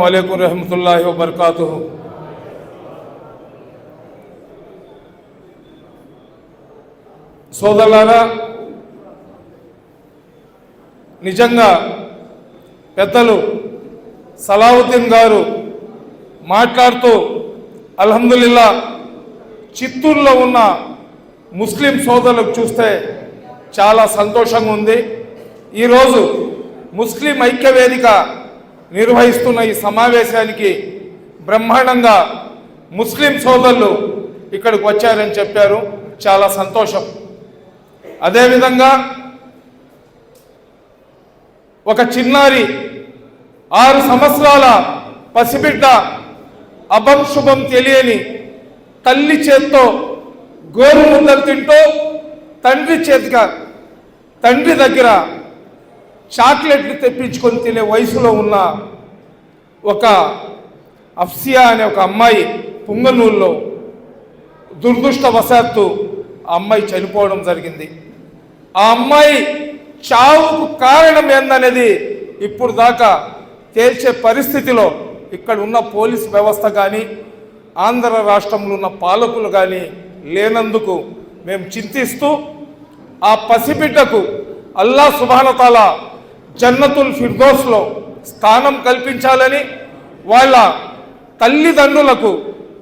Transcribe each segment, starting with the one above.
वालेकुम रहमतुल्लाहि వ బర్కాతుహు సోదరులారా నిజంగా పెద్దలు సలావుద్దీన్ గారు మాట్లాడుతూ అల్హమ్దుల్లా చిత్తూరులో ఉన్న ముస్లిం సోదరులకు చూస్తే చాలా సంతోషంగా ఉంది ఈరోజు ముస్లిం ఐక్య వేదిక నిర్వహిస్తున్న ఈ సమావేశానికి బ్రహ్మాండంగా ముస్లిం సోదరులు ఇక్కడికి వచ్చారని చెప్పారు. చాలా సంతోషం. అదేవిధంగా ఒక చిన్నారి ఆరు సంవత్సరాల పసిబిడ్డ అభం శుభం తెలియని తల్లి చేత్తో గోరు ముద్దలు తింటూ తండ్రి చేతిగా తండ్రి దగ్గర చాక్లెట్లు తెప్పించుకొని తినే వయసులో ఉన్న ఒక అఫ్సియా అనే ఒక అమ్మాయి పుంగనూరులో దురదృష్టవశాత్తు ఆ అమ్మాయి చనిపోవడం జరిగింది. ఆ అమ్మాయి చావుకు కారణం ఏందనేది ఇప్పుడు దాకా తేల్చే పరిస్థితిలో ఇక్కడ ఉన్న పోలీస్ వ్యవస్థ కానీ ఆంధ్ర రాష్ట్రంలో ఉన్న పాలకులు కానీ లేనందుకు మేము చింతిస్తూ ఆ పసిబిడ్డకు అల్లా సుబానతాల జన్నతుల్ ఫిర్దోస్లో స్థానం కల్పించాలని వాళ్ళ తల్లిదండ్రులకు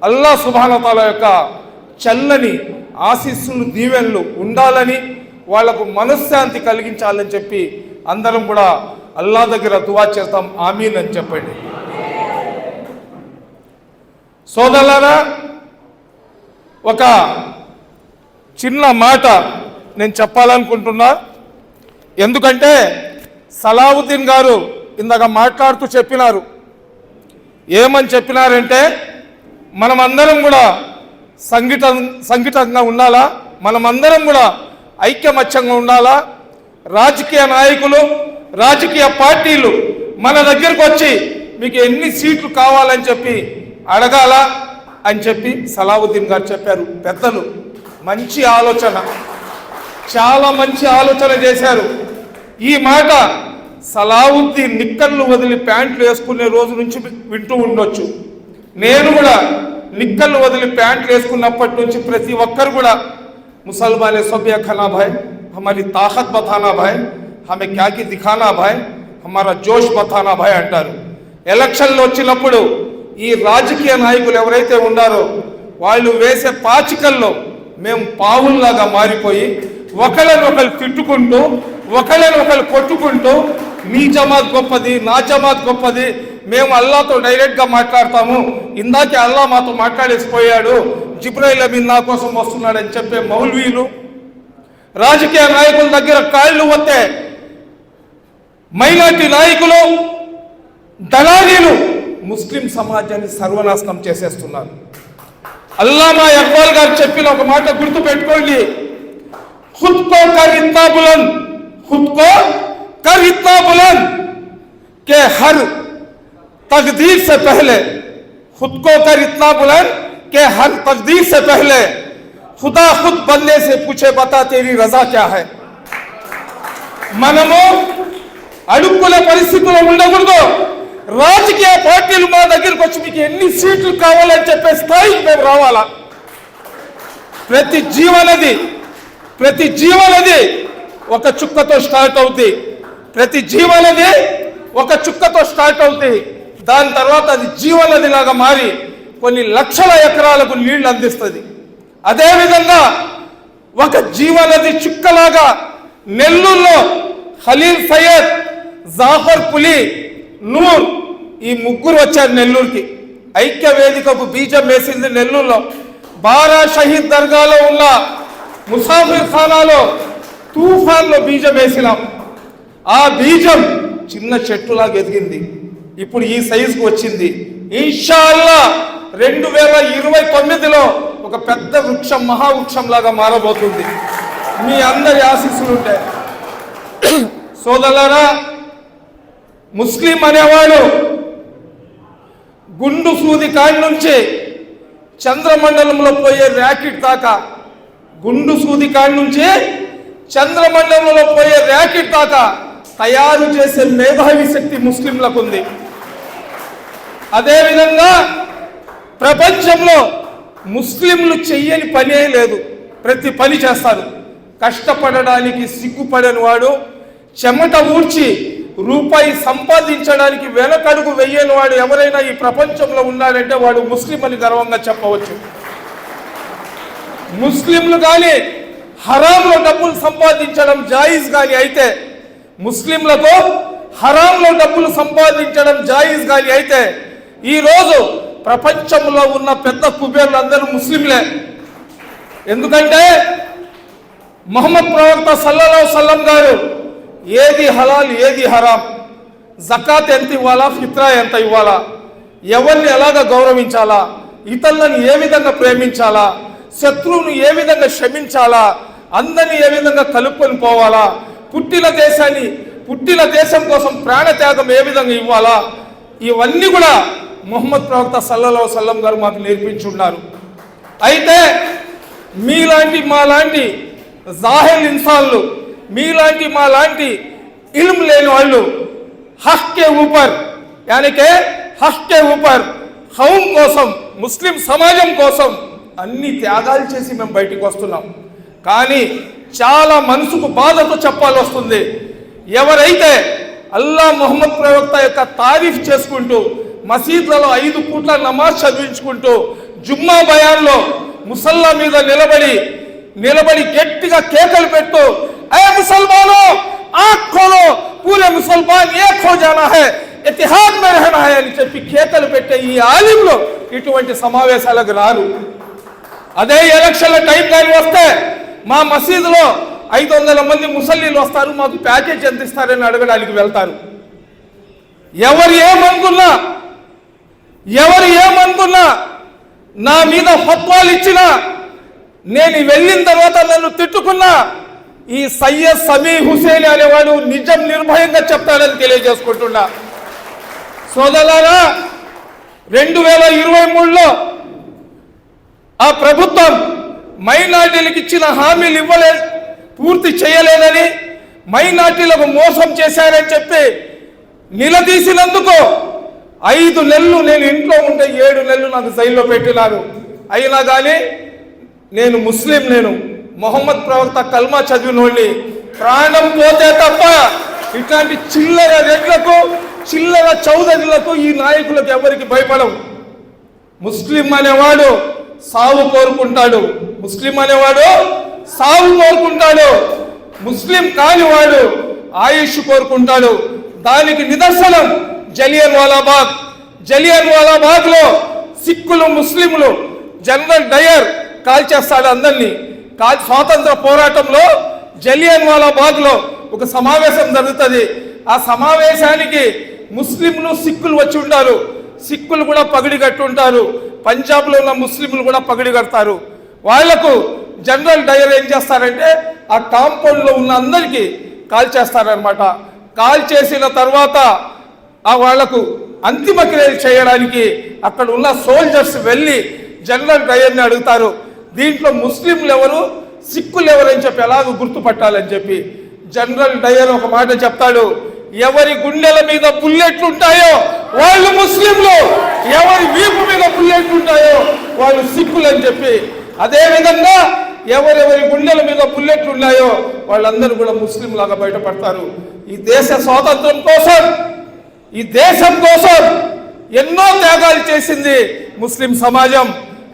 అల్లా సుభానతాల యొక్క చల్లని ఆశీస్సులు దీవెనలు ఉండాలని వాళ్ళకు మనశ్శాంతి కలిగించాలని చెప్పి అందరం కూడా అల్లా దగ్గర దువా చేస్తాం. ఆమీన్ అని చెప్పండి. సోదరులారా ఒక చిన్న మాట నేను చెప్పాలనుకుంటున్నా. ఎందుకంటే సలావుద్దీన్ గారు ఇందాక మాట్లాడుతూ చెప్పినారు. ఏమని చెప్పినారంటే మనమందరం కూడా సంఘిట సంఘటితంగా ఉండాలా? మనమందరం కూడా ఐక్యమత్యంగా ఉండాలా? రాజకీయ నాయకులు రాజకీయ పార్టీలు మన దగ్గరకు వచ్చి మీకు ఎన్ని సీట్లు కావాలని చెప్పి అడగాల అని చెప్పి సలావుద్దీన్ గారు చెప్పారు. పెద్దలు మంచి ఆలోచన. చాలా మంచి ఆలోచన చేశారు. ఈ మాట సలావుద్దీన్ నిక్కర్లు వదిలి ప్యాంట్లు వేసుకునే రోజు నుంచి వింటూ ఉండొచ్చు. నేను కూడా నిక్కర్లు వదిలి ప్యాంట్లు వేసుకున్నప్పటి నుంచి ప్రతి ఒక్కరు కూడా ముసల్మానే సభ్య ఖనా భాయ్ హమారి తాహత్ బతానా భాయ్ ఆమె క్యాకి దిఖానా భాయ్ హమారా జోష్ బతానా భాయ్ అంటారు. ఎలక్షన్లు వచ్చినప్పుడు ఈ రాజకీయ నాయకులు ఎవరైతే ఉన్నారో వాళ్ళు వేసే పాచికల్లో మేము పావుల్లాగా మారిపోయి ఒకళ్ళని ఒకరు తిట్టుకుంటూ ఒకళ్ళని ఒకరు కొట్టుకుంటూ మీ జమాత్ గొప్పది నా జమాత్ గొప్పది మేము అల్లాతో డైరెక్ట్గా మాట్లాడతాము ఇందాకే అల్లా మాతో మాట్లాడేసిపోయాడు జిబ్రాయిల్ అమీన్ నా కోసం వస్తున్నాడని చెప్పే మౌల్వీలు రాజకీయ నాయకుల దగ్గర కాళ్ళు వస్తే మైనార్టీ నాయకులు దళారీలు ముస్లిం సమాజాన్ని సర్వనాశనం చేసేస్తున్నారు. అల్లామా ఇక్బాల్ గారు చెప్పిన ఒక మాట గుర్తు పెట్టుకోండి खुद को कर इतना बुलंद खुद को कर इतना बुलंद कि हर तकदीर से पहले खुद को कर इतना बुलंद कि हर तकदीर से पहले खुदा खुद बनने से पूछे बता तेरी रजा क्या है మనము అడుక్కునే పరిస్థితుల్లో ఉండకూడదు రాజకీయ పార్టీలు మా దగ్గరికి వచ్చి మీకు ఎన్ని సీట్లు కావాలని చెప్పే స్థాయికి మేము రావాలా ప్రతి జీవనది ప్రతి జీవనది ఒక చుక్కతో స్టార్ట్ అవుతుంది ప్రతి జీవనది ఒక చుక్కతో స్టార్ట్ అవుతుంది దాని తర్వాత అది జీవనది లాగా మారి కొన్ని లక్షల ఎకరాలకు నీళ్ళు అందిస్తుంది. అదేవిధంగా ఒక జీవనది చుక్కలాగా నెల్లూరులో ఖలీల్ సయ్యద్ జాఫర్ పులి నూర్ ఈ ముగ్గురు వచ్చారు నెల్లూరుకి. ఐక్య వేదికకు బీజం వేసింది నెల్లూరులో. బారా షహీద్ దర్గాలో ఉన్న ముసాఫిర్ ఖానాలో తుఫాన్లో బీజం వేసినాం. ఆ బీజం చిన్న చెట్టులాగా ఎదిగింది. ఇప్పుడు ఈ సైజుకు వచ్చింది. ఇన్షాల్లా రెండు వేల ఇరవై తొమ్మిదిలో ఒక పెద్ద వృక్షం మహావృక్షం లాగా మారబోతుంది. మీ అందరి ఆశీస్సులు ఉంటాయి సోదరులారా ముస్లిం అనేవాడు గుండు సూది కాడి నుంచి చంద్రమండలంలో పోయే ర్యాకెట్ దాకా గుండు సూది కాడి నుంచి చంద్రమండలంలో పోయే ర్యాకెట్ దాకా తయారు చేసే మేధావి శక్తి ముస్లింలకు ఉంది అదేవిధంగా ప్రపంచంలో ముస్లింలు చెయ్యని పనే లేదు. ప్రతి పని చేస్తారు. కష్టపడడానికి సిగ్గుపడని వాడు చెమట ఊడ్చి రూపాయి సంపాదించడానికి వెనకడుగు వెయ్యని వాడు ఎవరైనా ఈ ప్రపంచంలో ఉన్నాడంటే వాడు ముస్లిం అని గర్వంగా చెప్పవచ్చు. ముస్లింలు కానీ హరాంలో డబ్బులు సంపాదించడం జాయిజ్ కానీ అయితే ముస్లింలతో హరాంలో డబ్బులు సంపాదించడం జాయిజ్ కానీ అయితే ఈరోజు ప్రపంచంలో ఉన్న పెద్ద కుబేర్లు అందరూ ముస్లింలే. ఎందుకంటే మహమ్మద్ ప్రవక్త సల్లలో సల్లం గారు ఏది హలాల్ ఏది హరాం జకాత్ ఎంత ఇవ్వాలా ఫిత్రా ఎంత ఇవ్వాలా ఎవరిని ఎలాగ గౌరవించాలా ఇతరులను ఏ విధంగా ప్రేమించాలా శత్రువును ఏ విధంగా క్షమించాలా అందరిని ఏ విధంగా కలుపుకొని పోవాలా? పుట్టిన దేశాన్ని పుట్టిన దేశం కోసం ప్రాణత్యాగం ఏ విధంగా ఇవ్వాలా? ఇవన్నీ కూడా మొహమ్మద్ ప్రవక్త సల్లలో సల్లం గారు మాకు నేర్పించున్నారు అయితే మీలాంటి మాలాంటి జాహెల్ ఇన్సాన్లు మీలాంటి మాలాంటి ఇల్మ్ లేని వాళ్ళు హక్కే ఊపర్ యానికే హక్కే ఊపర్ హౌం కోసం ముస్లిం సమాజం కోసం అన్ని త్యాగాలు చేసి మేము బయటికి వస్తున్నాం. కానీ చాలా మనసుకు బాధతో చెప్పాల్సి వస్తుంది ఎవరైతే అల్లా మొహమ్మద్ ప్రవక్త యొక్క తారీఫ్ చేసుకుంటూ మసీద్లలో ఐదు పూట్ల నమాజ్ చదివించుకుంటూ జుమ్మా బయాన్లో ముసల్లా మీద నిలబడి నిలబడి గట్టిగా కేకలు పెట్టు ఏ ముసల్మాను ఆంఖ్ ఖోలో పూరే ముసల్మాన్ ఏ హో జానా హై ఇతిహాద్ మే రహనా హై అని చెప్పి కేకలు పెట్టే ఈ ఆలింలో ఇటువంటి సమావేశాలకు రారు. అదే ఎలక్షన్ల టైం కానీ వస్తే మా మసీదులో ఐదు వందల మంది ముసల్లీలు వస్తారు మాకు ప్యాకేజ్ ఎంత ఇస్తారని అడగడానికి వెళ్తారు. ఎవరు ఏమనుకున్నా ఎవరు ఏమనుకున్నా నా మీద ఫత్వాలు ఇచ్చినా నేను వెళ్ళిన తర్వాత నన్ను తిట్టుకున్నా ఈ సయ్యద్ సమీ హుసేన్ అనేవాడు నిజం నిర్భయంగా చెప్తాడని తెలియజేసుకుంటున్నా. సోదరులారా రెండు వేల ఇరవై మూడులో ఆ ప్రభుత్వం మైనార్టీలకు ఇచ్చిన హామీలు ఇవ్వలే పూర్తి చేయలేదని మైనార్టీలకు మోసం చేశారని చెప్పి నిలదీసినందుకు ఐదు నెలలు నేను ఇంట్లో ఉంటే ఏడు నెలలు నాకు జైల్లో పెట్టినారు. అయినా కానీ నేను ముస్లిం నేను. మొహమ్మద్ ప్రవక్త కల్మా చదివినోళ్ళని ప్రాణం పోతే తప్ప ఇట్లాంటి చిల్లర రెడ్లకు చిల్లర చౌదరులకు ఈ నాయకులకు ఎవరికి భయపడవు. ముస్లిం అనేవాడు సావు కోరుకుంటాడు. ముస్లిం అనేవాడు సాగు కోరుకుంటాడు. ముస్లిం కానివాడు ఆయుష్ కోరుకుంటాడు. దానికి నిదర్శనం జలియన్ వాలాబాగ్. జలియన్ వాలాబాగ్లో సిక్కులు ముస్లింలు జనరల్ డయర్ కాల్చేస్తాడు అందరినీ. కాల్ స్వాతంత్ర పోరాటంలో జలియన్ వాలాబాగ్లో ఒక సమావేశం జరుగుతుంది. ఆ సమావేశానికి ముస్లింలు సిక్కులు వచ్చి ఉంటారు సిక్కులు కూడా పగిడి కట్టుంటారు. పంజాబ్లో ఉన్న ముస్లింలు కూడా పగిడి కడతారు. వాళ్ళకు జనరల్ డయర్ ఏం చేస్తారంటే ఆ కాంపౌండ్లో ఉన్న అందరికీ కాల్ చేస్తారనమాట కాల్ చేసిన తర్వాత ఆ వాళ్ళకు అంతిమ క్రియలు చేయడానికి అక్కడ ఉన్న సోల్జర్స్ వెళ్ళి జనరల్ డయర్ని అడుగుతారు. దీంట్లో ముస్లింలు ఎవరు సిక్కులు ఎవరు అని చెప్పి ఎలాగో గుర్తుపట్టాలని చెప్పి జనరల్ డయర్ ఒక మాట చెప్తాడు. ఎవరి గుండెల మీద బుల్లెట్లు ఉంటాయో వాళ్ళు ముస్లింలు ఎవరి వీపు మీద బుల్లెట్లు ఉంటాయో వాళ్ళు సిక్కులు అని చెప్పి అదేవిధంగా ఎవరెవరి గుండెల మీద బుల్లెట్లు ఉన్నాయో వాళ్ళందరూ కూడా ముస్లిం లాగా బయటపడతారు. ఈ దేశ స్వాతంత్రం కోసం ఈ దేశం కోసం ఎన్నో త్యాగాలు చేసింది ముస్లిం సమాజం.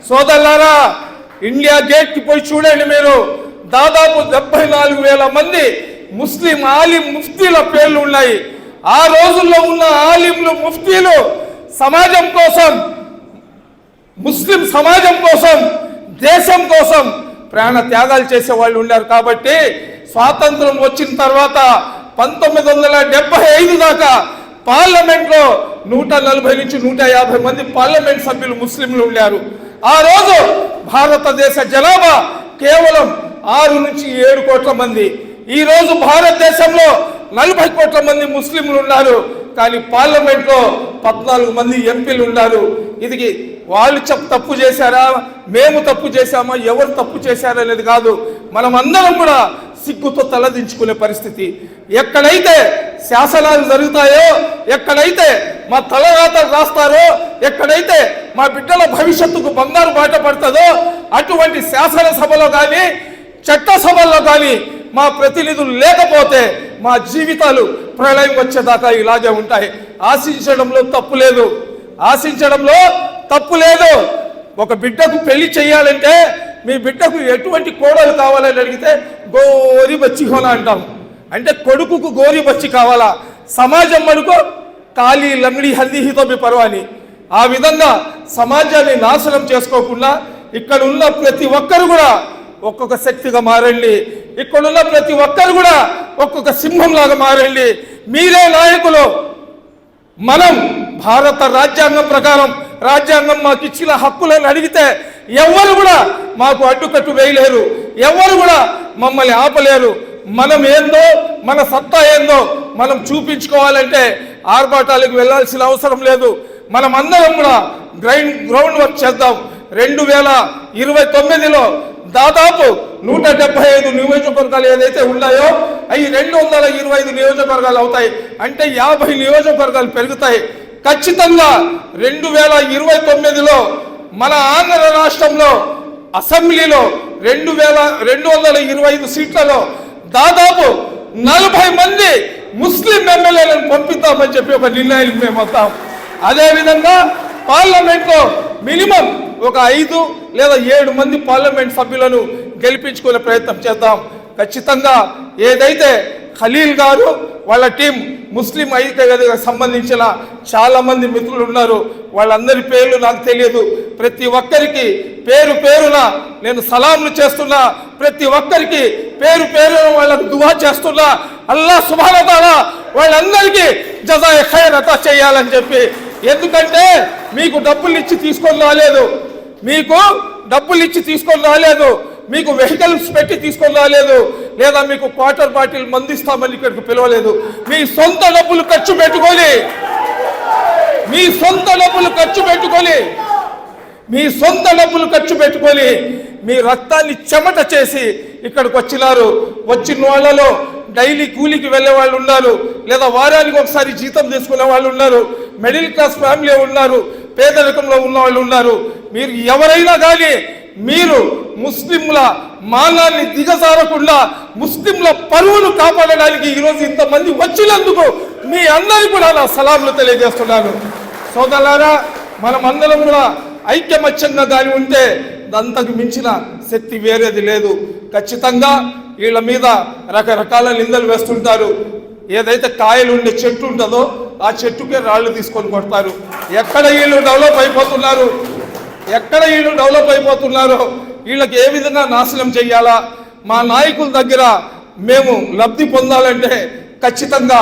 సోదరులారా ఇండియా గేట్కి పోయి చూడండి మీరు. దాదాపు డెబ్బై నాలుగు వేల మంది ముస్లిం ఆలిం ముఫ్తీల పేర్లు ఉన్నాయి. ఆ రోజుల్లో ఉన్న ఆలింలు ముఫ్తీలు సమాజం కోసం ముస్లిం సమాజం కోసం దేశం కోసం ప్రాణ త్యాగాలు చేసే వాళ్ళు ఉన్నారు కాబట్టి స్వాతంత్రం వచ్చిన తర్వాత పంతొమ్మిది వందల డెబ్బై ఐదు దాకా పార్లమెంట్లో నూట నలభై నుంచి నూట యాభై మంది పార్లమెంట్ సభ్యులు ముస్లింలు ఉన్నారు ఆ రోజు భారతదేశ జనాభా కేవలం ఆరు నుంచి ఏడు కోట్ల మంది. ఈరోజు భారతదేశంలో నలభై కోట్ల మంది ముస్లింలు ఉన్నారు. కానీ పార్లమెంట్లో పద్నాలుగు మంది ఎంపీలు ఉన్నారు. ఇది వాళ్ళు చెప్ తప్పు చేశారా? మేము తప్పు చేశామా? ఎవరు తప్పు చేశారా అనేది కాదు. మనం అందరం కూడా సిగ్గుతో తలదించుకునే పరిస్థితి. ఎక్కడైతే శాసనాలు జరుగుతాయో ఎక్కడైతే మా తలరాతలు రాస్తారో ఎక్కడైతే మా బిడ్డల భవిష్యత్తుకు బంగారు బాట పడుతుందో అటువంటి శాసనసభలో కానీ చట్టసభల్లో కానీ మా ప్రతినిధులు లేకపోతే మా జీవితాలు ప్రళయం వచ్చేదాకా ఇలాగే ఉంటాయి. ఆశించడంలో తప్పు లేదు. ఆశించడంలో తప్పు లేదు. ఒక బిడ్డకు పెళ్ళి చేయాలంటే మీ బిడ్డకు ఎటువంటి కోడలు కావాలని అడిగితే గోరి బచ్చి హోనా అంటాం. అంటే కొడుకుకు గోరి బచ్చి కావాలా? సమాజం అనుకో ఖాళీ లంగడి హల్దీహితో మీ పర్వాని. ఆ విధంగా సమాజాన్ని నాశనం చేసుకోకుండా ఇక్కడ ఉన్న ప్రతి ఒక్కరు కూడా ఒక్కొక్క శక్తిగా మారండి. ఇక్కడున్న ప్రతి ఒక్కరు కూడా ఒక్కొక్క సింహంలాగా మారండి. మీరే నాయకులు. మనం భారత రాజ్యాంగం ప్రకారం రాజ్యాంగం మాకు ఇచ్చిన హక్కులను అడిగితే ఎవరు కూడా మాకు అడ్డుకట్టు వేయలేరు. ఎవరు కూడా మమ్మల్ని ఆపలేరు. మనం ఏందో మన సత్తా ఏందో మనం చూపించుకోవాలంటే ఆర్భాటాలకు వెళ్ళాల్సిన అవసరం లేదు. మనం అందరం కూడా గ్రైండ్ గ్రౌండ్ వర్క్ చేద్దాం. రెండు వేల ఇరవై తొమ్మిదిలో దాదాపు నూట డెబ్బై ఐదు నియోజకవర్గాలు ఏదైతే ఉన్నాయో అవి రెండు వందల ఇరవై ఐదు నియోజకవర్గాలు అవుతాయి. అంటే యాభై నియోజకవర్గాలు పెరుగుతాయి. ఖచ్చితంగా రెండు వేల ఇరవై తొమ్మిదిలో మన ఆంధ్ర రాష్ట్రంలో అసెంబ్లీలో రెండు వేల రెండు వందల ఇరవై ఐదు సీట్లలో దాదాపు నలభై మంది ముస్లిం ఎమ్మెల్యేలను పంపిద్దామని చెప్పి ఒక నిర్ణయానికి మేము వస్తాం. అదేవిధంగా పార్లమెంట్లో మినిమం ఒక ఐదు లేదా ఏడు మంది పార్లమెంట్ సభ్యులను గెలిపించుకునే ప్రయత్నం చేద్దాం. ఖచ్చితంగా ఏదైతే ఖలీల్ గారు వాళ్ళ టీం ముస్లిం ఐక్యతకు సంబంధించిన చాలామంది మిత్రులు ఉన్నారు. వాళ్ళందరి పేర్లు నాకు తెలియదు. ప్రతి ఒక్కరికి పేరు పేరున నేను సలాంలు చేస్తున్నా. ప్రతి ఒక్కరికి పేరు పేరున వాళ్ళకు దువా చేస్తున్నా. అల్లా సుభానతాల వాళ్ళందరికీ జజాయ ఖైరత చేయాలని చెప్పి. ఎందుకంటే మీకు డబ్బులు ఇచ్చి తీసుకొని రాలేదు. మీకు డబ్బులు ఇచ్చి తీసుకొని రాలేదు. మీకు వెహికల్స్ పెట్టి తీసుకొని రాలేదు లేదా మీకు క్వార్టర్ బాటిల్ మందిస్తామని ఇక్కడికి పిలవలేదు. మీ సొంత డబ్బులు ఖర్చు పెట్టుకొని మీ సొంత డబ్బులు ఖర్చు పెట్టుకొని మీ సొంత డబ్బులు ఖర్చు పెట్టుకొని మీ రక్తాన్ని చెమట చేసి ఇక్కడికి వచ్చినారు. వచ్చిన వాళ్ళలో డైలీ కూలికి వెళ్ళే వాళ్ళు ఉన్నారు లేదా వారానికి ఒకసారి జీతం తీసుకునే వాళ్ళు ఉన్నారు. మిడిల్ క్లాస్ ఫ్యామిలీ ఉన్నారు పేదరికంలో ఉన్న వాళ్ళు ఉన్నారు. మీరు ఎవరైనా కానీ మీరు ముస్లింల మానాన్ని దిగజారకుండా ముస్లింల పరువును కాపాడడానికి ఈరోజు ఇంతమంది వచ్చినందుకు మీ అందరికీ కూడా నా సలాంలు తెలియజేస్తున్నాను. సోదరులారా మనమందరం కూడా ఐక్యమత్యంగా దాని ఉంటే అంతకు మించిన శక్తి వేరేది లేదు. ఖచ్చితంగా వీళ్ళ మీద రకరకాల నిందలు వేస్తుంటారు. ఏదైతే కాయలు ఉండే చెట్టు ఉంటుందో ఆ చెట్టుకే రాళ్ళు తీసుకొని కొడతారు. ఎక్కడ వీళ్ళు డెవలప్ అయిపోతున్నారు? ఎక్కడ వీళ్ళు డెవలప్ అయిపోతున్నారో వీళ్ళకి ఏ విధంగా నాశనం చేయాలా? మా నాయకుల దగ్గర మేము లబ్ధి పొందాలంటే ఖచ్చితంగా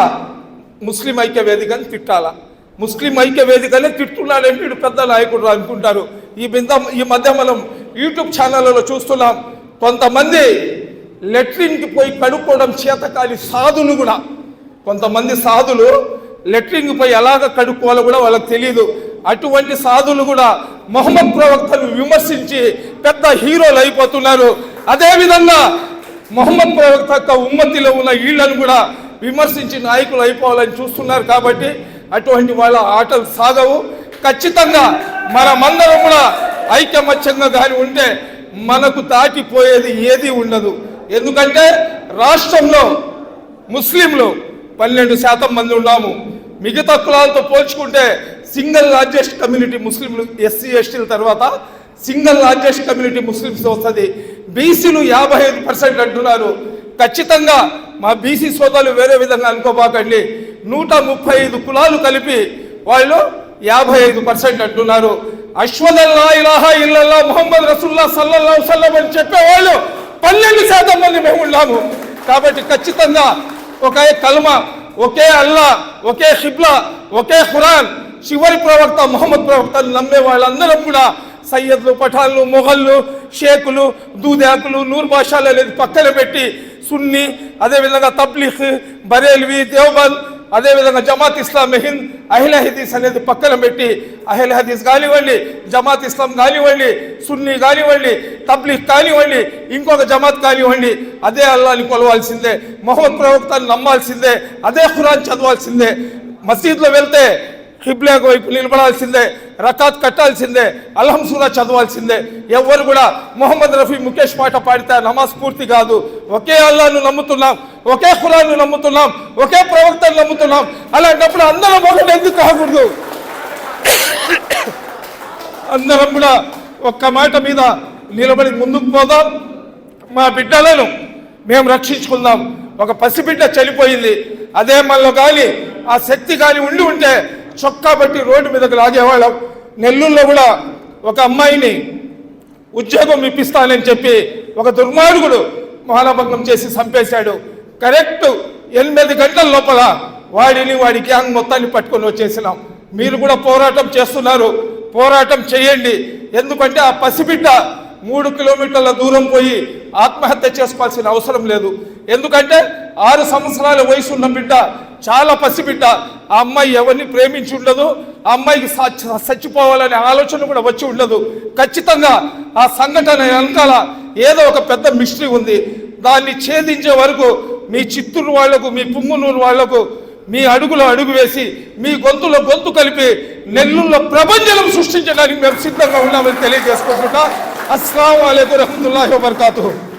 ముస్లిం ఐక్య వేదికని తిట్టాలా? ముస్లిం ఐక్య వేదికనే తిట్టున్నాడని వీడు పెద్ద నాయకుడు అనుకుంటారు? ఈ బింద ఈ మధ్య మనం యూట్యూబ్ ఛానళ్ళలో చూస్తున్నాం కొంతమంది లెట్రిన్కి పోయి కడుక్కోవడం చేతకాలి సాధులు కూడా. కొంతమంది సాధులు లెట్రిన్కి పోయి ఎలాగ కడుక్కోవాలో కూడా వాళ్ళకి తెలియదు అటువంటి సాధులు కూడా మొహమ్మద్ ప్రవక్తను విమర్శించి పెద్ద హీరోలు అయిపోతున్నారు. అదేవిధంగా మొహమ్మద్ ప్రవక్త యొక్క ఉమ్మతిలో ఉన్న వీళ్ళను కూడా విమర్శించి నాయకులు అయిపోవాలని చూస్తున్నారు కాబట్టి అటువంటి వాళ్ళ ఆటలు సాగవు. ఖచ్చితంగా మనమందరం కూడా ఐకమత్యంగా కానీ ఉంటే మనకు దాటిపోయేది ఏది ఉండదు. ఎందుకంటే రాష్ట్రంలో ముస్లింలు పన్నెండు శాతం మంది ఉన్నాము. మిగతా కులాలతో పోల్చుకుంటే సింగిల్ లార్జెస్ట్ కమ్యూనిటీ ముస్లింలు ఎస్సీ ఎస్టీల తర్వాత సింగిల్ లార్జెస్ట్ కమ్యూనిటీ ముస్లిమ్స్ వస్తుంది. బీసీలు యాభై ఐదు పర్సెంట్ అంటున్నారు. ఖచ్చితంగా మా బీసీ సోదాలు వేరే విధంగా అనుకోబాకండి. నూట ముప్పై ఐదు కులాలు కలిపి వాళ్ళు యాభై ఐదు పర్సెంట్ అంటున్నారు. అశ్వదల్లా ఇలాహా ఇల్లల్లా ముహమ్మద్ రసుల్లా సల్లల్లా సల్లం అని చెప్పేవాళ్ళు పన్నెండు శాతం మంది మేము ఉన్నాము. కాబట్టి ఖచ్చితంగా ఒకే కల్మ ఒకే అల్లా ఒకే హిబ్లా ఒకే ఖురాన్ చివరి ప్రవక్త మొహమ్మద్ ప్రవక్తను నమ్మే వాళ్ళందరం కూడా సయ్యద్లు పఠాన్లు మొఘళ్ళు షేకులు దూదాకులు నూరు భాషలు అనేది పక్కన పెట్టి సున్ని అదేవిధంగా తబ్లిఖ్ బరేల్వి దేవబంద్ అదేవిధంగా జమాత్ ఇస్లాం మెహింద్ అహిల హదీస్ అనేది పక్కన పెట్టి అహిల హదీస్ కానివ్వండి జమాత్ ఇస్లాం కానివ్వండి సున్నీ కానివ్వండి తబ్లీగ్ కానివ్వండి ఇంకొక జమాత్ కానివ్వండి అదే అల్లాని కొలవాల్సిందే మొహమ్మద్ ప్రవక్తను నమ్మాల్సిందే అదే ఖురాన్ చదవాల్సిందే. మసీద్లో వెళ్తే కిబ్లా వైపు నిలబడాల్సిందే రకాత్ కట్టాల్సిందే అల్హం సూరా చదవాల్సిందే. ఎవ్వరు కూడా మొహమ్మద్ రఫీ ముఖేష్ పాట పాడితే నమాజ్ పూర్తి కాదు. ఒకే అల్లాను నమ్ముతున్నాం ఒకే ఖురాన్ను నమ్ముతున్నాం ఒకే ప్రవక్తను నమ్ముతున్నాం. అలాంటప్పుడు అందరం ఒకటి ఎందుకు కాకూడదు? అందరం కూడా ఒక్క మాట మీద నిలబడి ముందుకు పోదాం. మా బిడ్డలను మేము రక్షించుకుందాం. ఒక పసిబిడ్డ చనిపోయింది. అదే మనలో కానీ ఆ శక్తి కానీ ఉండి ఉంటే చొక్కా బట్టి రోడ్డు మీదకి లాగేవాళ్ళం నెల్లూరులో కూడా ఒక అమ్మాయిని ఉద్యోగం ఇప్పిస్తానని చెప్పి ఒక దుర్మార్గుడు మహానభంగం చేసి చంపేశాడు. కరెక్ట్ ఎనిమిది గంటల లోపల వాడిని వాడి గ్యాంగ్ మొత్తాన్ని పట్టుకొని వచ్చేసినాం. మీరు కూడా పోరాటం చేస్తున్నారు. పోరాటం చేయండి. ఎందుకంటే ఆ పసిబిడ్డ మూడు కిలోమీటర్ల దూరం పోయి ఆత్మహత్య చేసుకోవాల్సిన అవసరం లేదు. ఎందుకంటే ఆరు సంవత్సరాల వయసు ఉన్న బిడ్డ చాలా పసిబిడ్డ ఆ అమ్మాయి ఎవరిని ప్రేమించి ఉండదు ఆ అమ్మాయికి సచ్- చచ్చిపోవాలనే ఆలోచన కూడా వచ్చి ఉండదు. ఖచ్చితంగా ఆ సంఘటన వెనకాల ఏదో ఒక పెద్ద మిస్టరీ ఉంది. దాన్ని ఛేదించే వరకు మీ చిత్తూరు వాళ్ళకు మీ పుంగునూరు వాళ్ళకు మీ అడుగులో అడుగు వేసి మీ గొంతులో గొంతు కలిపి నెల్లూరులో ప్రపంచం సృష్టించడానికి మేము సిద్ధంగా ఉన్నామని తెలియజేసుకుంటున్నా. السلام علیکم رحمۃ اللہ وبرکاتہ۔